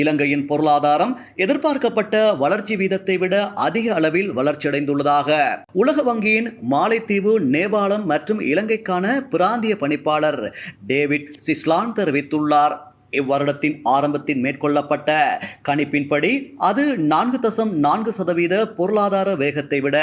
இலங்கையின் பொருளாதாரம் எதிர்பார்க்கப்பட்ட வளர்ச்சி வீதத்தை விட அதிக அளவில் வளர்ச்சியடைந்துள்ளதாக. உலக வங்கியின் மாலைத்தீவு நேபாளம் மற்றும் இலங்கைக்கான பிராந்திய பணிப்பாளர் டேவிட் சிஸ்லான் தெரிவித்துள்ளார். இவ்வருடத்தின் ஆரம்பத்தில் மேற்கொள்ளப்பட்ட கணிப்பின்படி அது நான்கு தசம் நான்கு சதவீத பொருளாதார வேகத்தை விட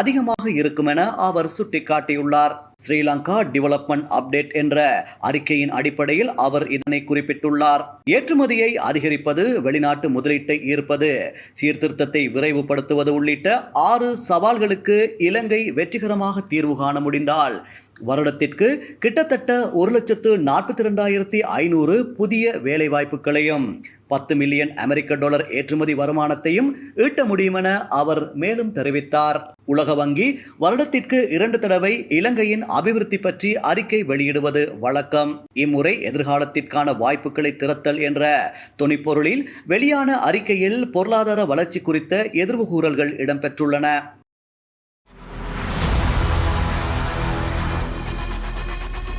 அதிகமாக இருக்கும் என அவர் சுட்டிக்காட்டியுள்ளார். ஸ்ரீலங்கா டெவலப்மெண்ட் அப்டேட் என்ற அறிக்கையின் அடிப்படையில் அவர் இதனை குறிப்பிட்டுள்ளார். ஏற்றுமதியை அதிகரிப்பது வெளிநாட்டு முதலீட்டை ஈர்ப்பது சீர்திருத்தத்தை விரைவுபடுத்துவது உள்ளிட்ட ஆறு சவால்களுக்கு இலங்கை வெற்றிகரமாக தீர்வு காண முடிந்தால் வருடத்திற்கு கிட்டத்தட்ட ஒரு லட்சத்து நாற்பத்தி ரெண்டாயிரத்தி ஐநூறு புதிய வேலைவாய்ப்புகளையும் பத்து மில்லியன் அமெரிக்க டாலர் ஏற்றுமதி வருமானத்தையும் ஈட்ட முடியுமென அவர் மேலும் தெரிவித்தார். உலக வங்கி வருடத்திற்கு இரண்டு தடவை இலங்கையின் அபிவிருத்தி பற்றி அறிக்கை வெளியிடுவது வழக்கம். இம்முறை எதிர்காலத்திற்கான வாய்ப்புகளை திறத்தல் என்ற துணிப்பொருளில் வெளியான அறிக்கையில் பொருளாதார வளர்ச்சி குறித்த எதிர்வுகூறல்கள் இடம்பெற்றுள்ளன.